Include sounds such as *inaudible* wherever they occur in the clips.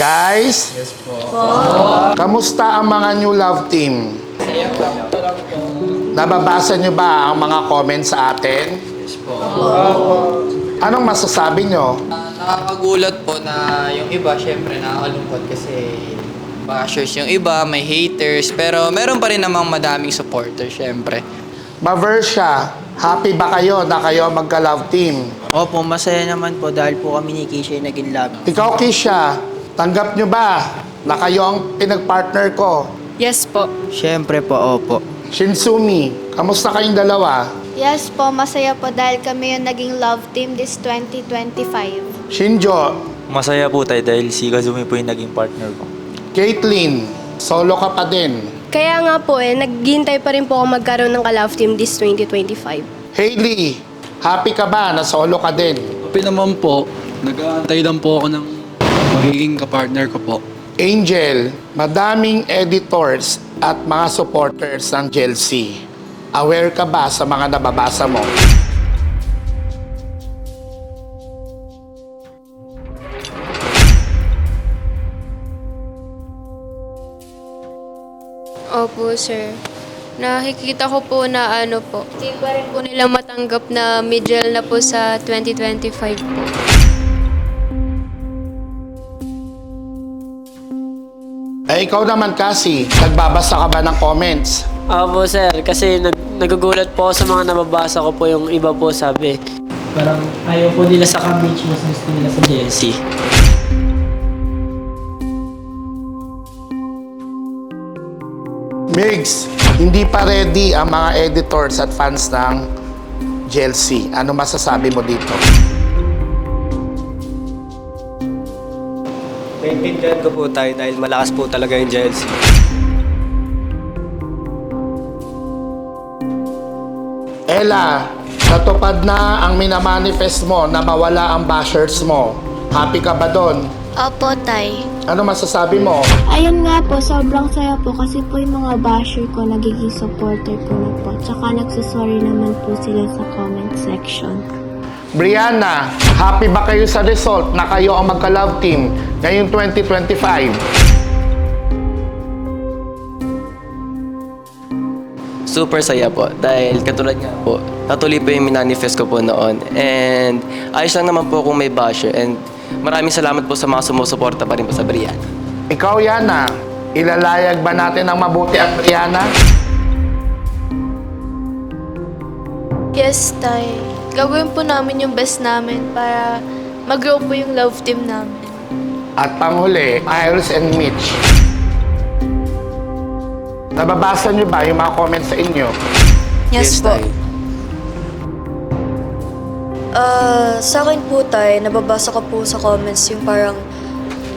Guys? Yes po. Kamusta ang mga new love team? Nababasa nyo ba ang mga comments sa atin? Yes po. Anong masasabi nyo? Ah, nakakagulat po na yung iba, syempre nakakalungkot kasi bashers yung iba, may haters, pero meron pa rin namang madaming supporters, syempre. Maversha, happy ba kayo na kayo magka-love team? Opo, masaya naman po dahil po kami ni Keisha ay naging love. Ikaw, Kisha, tanggap nyo ba na kayo ang pinag-partner ko? Yes po. Siyempre po, opo. Shinsumi, kamusta kayong dalawa? Yes po, masaya po dahil kami yung naging love team this 2025. Shinjo, Masaya po tayo dahil si Kazumi po yung naging partner ko. Caitlyn, solo ka pa din. Kaya nga po eh, naghihintay pa rin po ako magkaroon ng ka-love team this 2025. Hailey, happy ka ba na solo ka din? Happy naman po. Nag-aantay lang po ako ng magiging kapartner ko po. Angel, madaming editors at mga supporters ng Chelsea. Aware ka ba sa mga nababasa mo? Opo, sir. Nakikita ko po na ano po, hindi pa rin po nila matanggap na middle na po sa 2025 po. Ikaw naman kasi, nagbabasa ka ba ng comments? Opo sir, kasi nag nagugulat po sa mga nababasa ko po yung iba po sabi. Parang ayaw po nila sa coverage mas gusto nila sa Chelsea. Migs, hindi pa ready ang mga editors at fans ng Chelsea. Ano masasabi mo dito? Naintindihan ko po tayo dahil malakas po talaga yung Chelsea. Ella, natupad na ang minamanifest mo na mawala ang bashers mo. Happy ka ba doon? Opo, Tay. Ano masasabi mo? Ayun nga po, sobrang saya po kasi po yung mga basher ko nagiging supporter ko na po. Tsaka nagsasorry naman po sila sa comment section. Brianna, happy ba kayo sa result na kayo ang magka-love team ngayong 2025? Super saya po dahil katulad nga po, natuloy po yung minanifest ko po noon. And ayos lang naman po kung may basher and maraming salamat po sa mga sumusuporta pa rin po sa Brian. Ikaw, Yana, ilalayag ba natin ng mabuti ang Brianna? Yes, Tay. Gagawin po namin yung best namin para mag-grow po yung love team namin. At panghuli, Iris and Mitch. Nababasa niyo ba yung mga comments sa inyo? Yes, po. tayo. Ah, sa akin po tay, nababasa ko po sa comments yung parang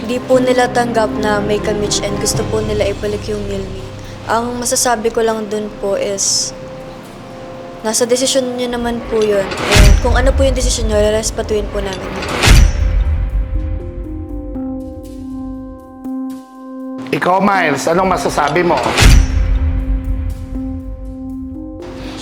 hindi po nila tanggap na may kamich and gusto po nila ibalik yung me. Ang masasabi ko lang dun po is nasa desisyon niyo naman po yun. And kung ano po yung desisyon niyo, respatuin po namin. Ikaw, Miles, anong masasabi mo?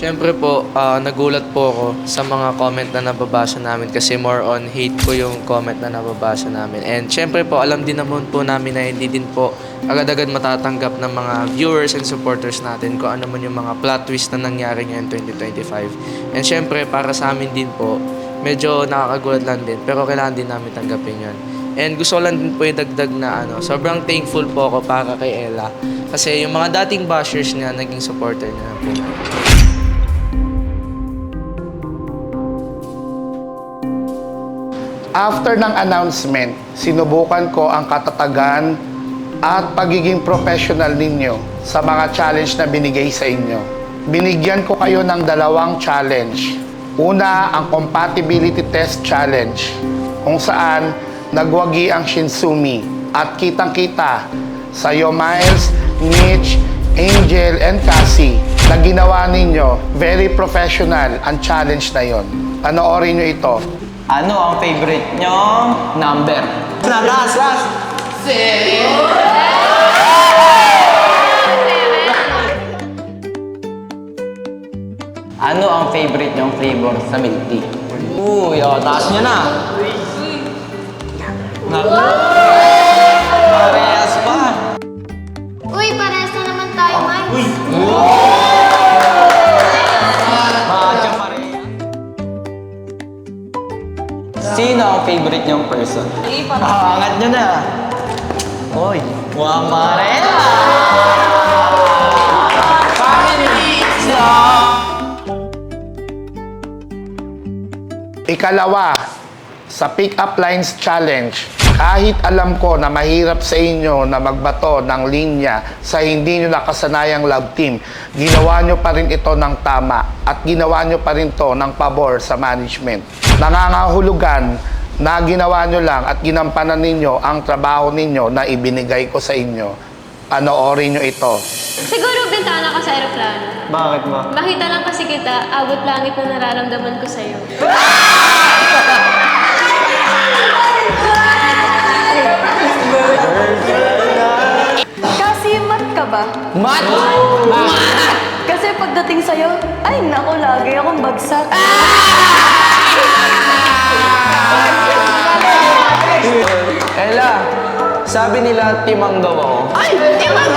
Siyempre po, ah, nagulat po ako sa mga comment na nababasa namin kasi more on hate po yung comment na nababasa namin. And siyempre po, alam din naman po namin na hindi din po agad-agad matatanggap ng mga viewers and supporters natin kung ano man yung mga plot twist na nangyari ngayon 2025. And siyempre, para sa amin din po, medyo nakakagulat lang din pero kailangan din namin tanggapin yun. And gusto lang din po yung dagdag na ano, sobrang thankful po ako para kay Ella. Kasi yung mga dating bashers niya, naging supporter niya po. After ng announcement, sinubukan ko ang katatagan at pagiging professional ninyo sa mga challenge na binigay sa inyo. Binigyan ko kayo ng dalawang challenge. Una, ang compatibility test challenge, kung saan nagwagi ang Shinsumi at kitang-kita sa iyo Miles, Mitch, Angel, and Cassie na ginawa ninyo, very professional ang challenge na yon. Panoorin nyo ito. Ano ang favorite nyo number? Last, last! Ano ang favorite nyong flavor sa milk tea? Uy, oh, taas nyo na. Seryoso. Ah, angat nyo na. Hoy, mukhang marela. Ikalawa, sa Pick Up Lines Challenge, kahit alam ko na mahirap sa inyo na magbato ng linya sa hindi nyo nakasanayang love team, ginawa nyo pa rin ito ng tama at ginawa nyo pa rin to ng pabor sa management. Nangangahulugan na ginawa nyo lang at ginampanan ninyo ang trabaho ninyo na ibinigay ko sa inyo. Panoorin nyo ito. Siguro bintana ka sa aeroplano. Bakit ma? Makita lang kasi kita, abot langit na nararamdaman ko sa'yo. *laughs* ka ba? Mat! Kasi pagdating sa'yo, ay naku, lagi akong bagsak. Ella, sabi nila timang daw ako. Ay, timang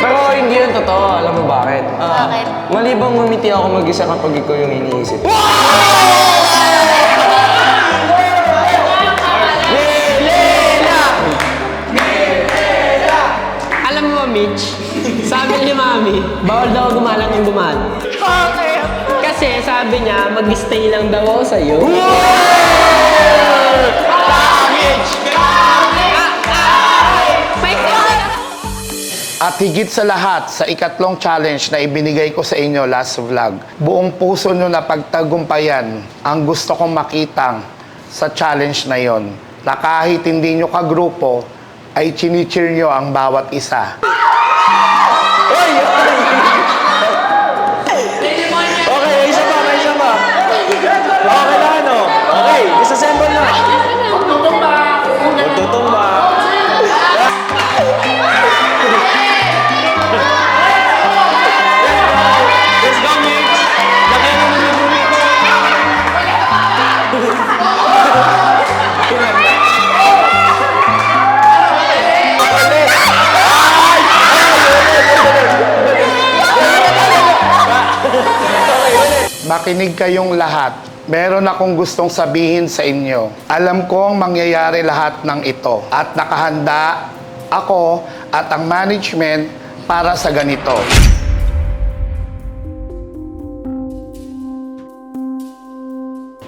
Pero hindi yun totoo. Alam mo bakit? Bakit? Mali bang ngumiti ako mag-isa kapag ikaw yung iniisip? Alam Mitch? Sabi ni Mami, bawal daw gumalang yung gumalang. Bakit? Kasi sabi niya, mag-stay lang daw ako sa'yo. At higit sa lahat, sa ikatlong challenge na ibinigay ko sa inyo last vlog, buong puso nyo na pagtagumpayan ang gusto kong makitang sa challenge na yon. Na kahit hindi nyo kagrupo, ay chinicheer nyo ang bawat isa. Okay, isa pa, may isa pa. Okay na ano? Okay, disassemble na. Makinig kayong lahat. Meron akong gustong sabihin sa inyo. Alam kong mangyayari lahat ng ito at nakahanda ako at ang management para sa ganito.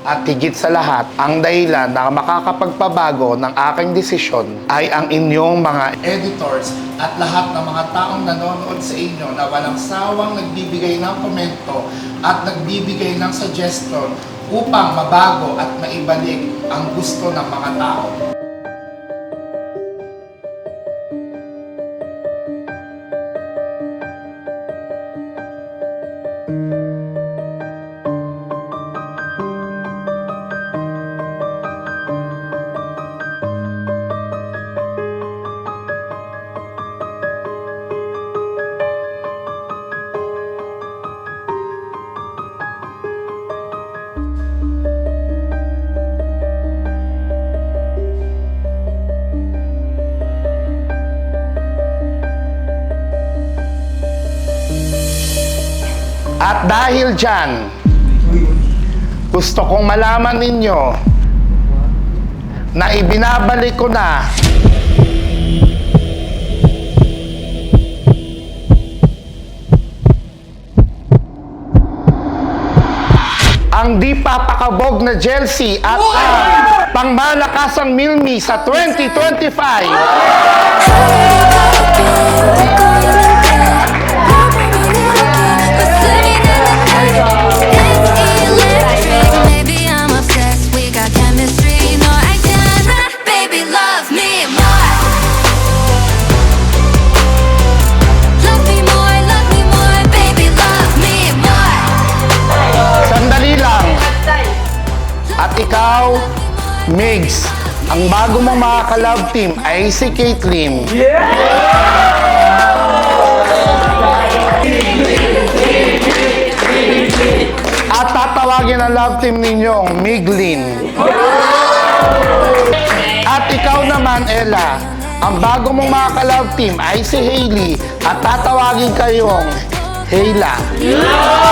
At higit sa lahat, ang dahilan na makakapagpabago ng aking desisyon ay ang inyong mga editors at lahat ng mga taong nanonood sa inyo na walang sawang nagbibigay ng komento at nagbibigay ng suggestion upang mabago at maibalik ang gusto ng mga tao. At dahil dyan, gusto kong malaman ninyo na ibinabalik ko na ang di papakabog na Chelsea at ang pangmalakasang Milmi sa 2025. Migs, ang bago mong mga ka-love team ay si Caitlyn. At tatawagin ang love team ninyong Miglin. At ikaw naman, Ella, ang bago mong mga ka-love team ay si Hailey at tatawagin kayong Hayla. Galing,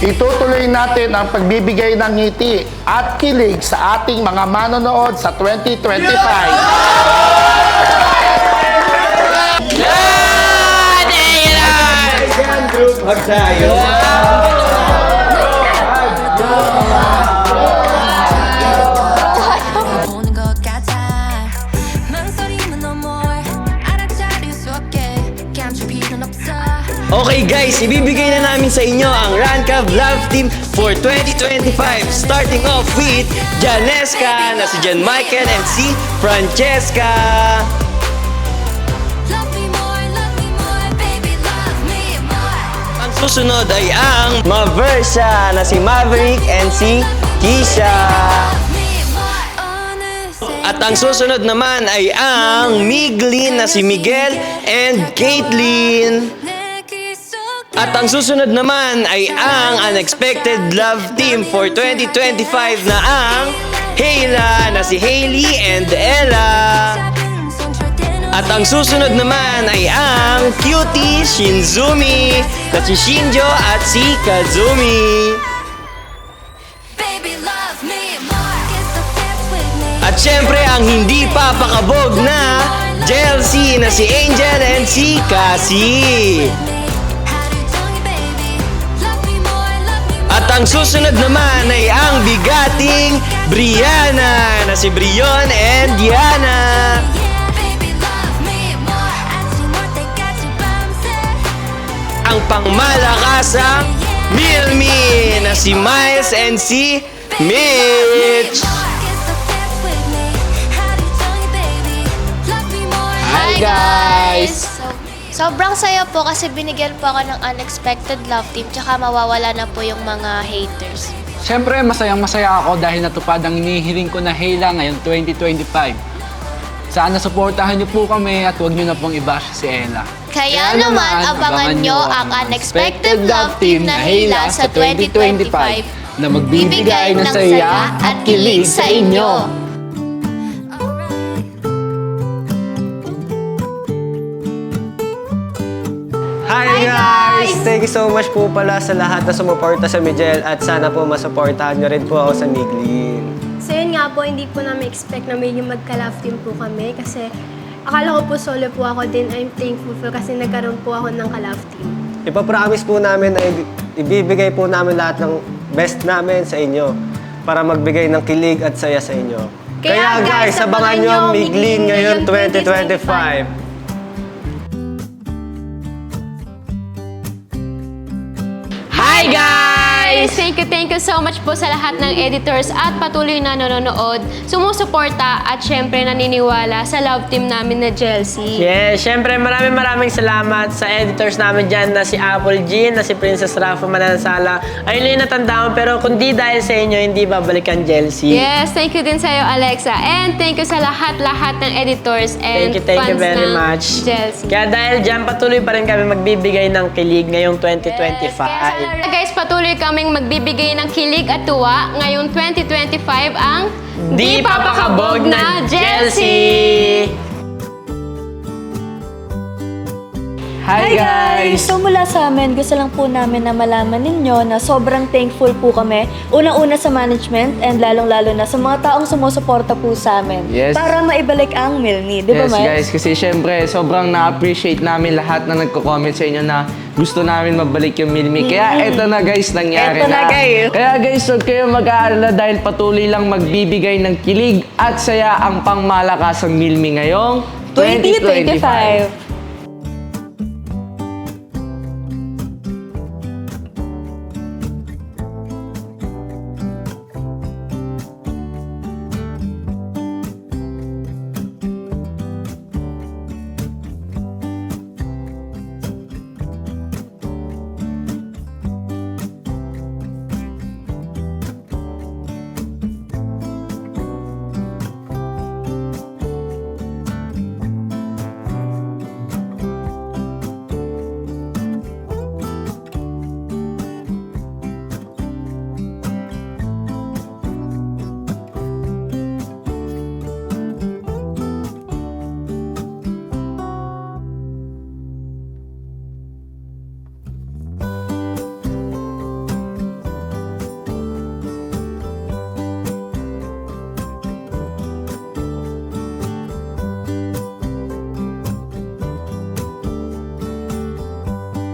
Itutuloy natin ang pagbibigay ng ngiti at kilig sa ating mga manonood sa 2025. Hug tayo. 보 Okay guys, ibibigay na namin sa inyo ang Rancav Love Team for 2025. Starting off with Janeska na si Jan Michael and si Francesca. Ang susunod ay ang Maversa na si Maverick and si Kisha. At ang susunod naman ay ang Miglin na si Miguel and Caitlyn. At ang susunod naman ay ang Unexpected Love Team for 2025 na ang Hayla na si Hailey and Ella. At ang susunod naman ay ang Cutie Shinzumi na si Shinjo at si Kazumi. At syempre ang hindi papakabog na Chelsea na si Angel and si Cassie. At ang susunod naman ay ang bigating Brianna na si Brion and Diana. Ang pangmalakasang Milmi na si Miles and si Mitch. Hi guys! Sobrang saya po kasi binigyan po ako ng unexpected love team tsaka mawawala na po yung mga haters. Siyempre, masayang masaya ako dahil natupad ang inihiling ko na Hela ngayon 2025. Sana suportahan niyo po kami at huwag niyo na pong i-bash si Ella. Kaya naman, abangan nyo ang unexpected love team na Hila sa 2025 na magbibigay ng saya at kilig sa inyo. Hi, guys! Thank you so much po pala sa lahat na sumuporta sa Miguel at sana po masuportahan nyo rin po ako sa Miglin. So yun nga po, hindi po namin expect na medyo magka-love team po kami kasi akala ko po solo po ako din. I'm thankful po kasi nagkaroon po ako ng ka-love team. Ipapromise po namin na ibibigay po namin lahat ng best namin sa inyo para magbigay ng kilig at saya sa inyo. Kaya, Kaya guys, abangan nyo Miglin ngayon 2025. 2025. Thank you, thank you so much po sa lahat ng editors at patuloy na nanonood, sumusuporta at syempre naniniwala sa love team namin na Chelsea. Yes, syempre maraming maraming salamat sa editors namin dyan na si Apple Jean, na si Princess Rafa Manansala. Ayun lang yung natandaan pero kung di dahil sa inyo, hindi babalik ang Chelsea. Yes, thank you din sa'yo, Alexa. And thank you sa lahat-lahat ng editors and Thank you, thank you fans very ng much. Chelsea. Kaya dahil dyan, patuloy pa rin kami magbibigay ng kilig ngayong 2025. Kaya guys, patuloy kaming magbibigay ng kilig at tuwa ngayong 2025 ang Di papakabog na Chelsea! Hi guys! So mula sa amin, gusto lang po namin na malaman ninyo na sobrang thankful po kami. Unang-una sa management and lalong-lalo na sa mga taong sumusuporta po sa amin. Yes. Para maibalik ang Milni. Di ba, yes, guys, kasi syempre, sobrang na-appreciate namin lahat na nagko-comment sa inyo na gusto namin mabalik yung Milmi. Kaya eto na guys, nangyari Eto na, guys. Kaya guys, huwag kayong mag-aalala dahil patuloy lang magbibigay ng kilig at saya ang pangmalakasang Milmi ngayong 2025. 2025.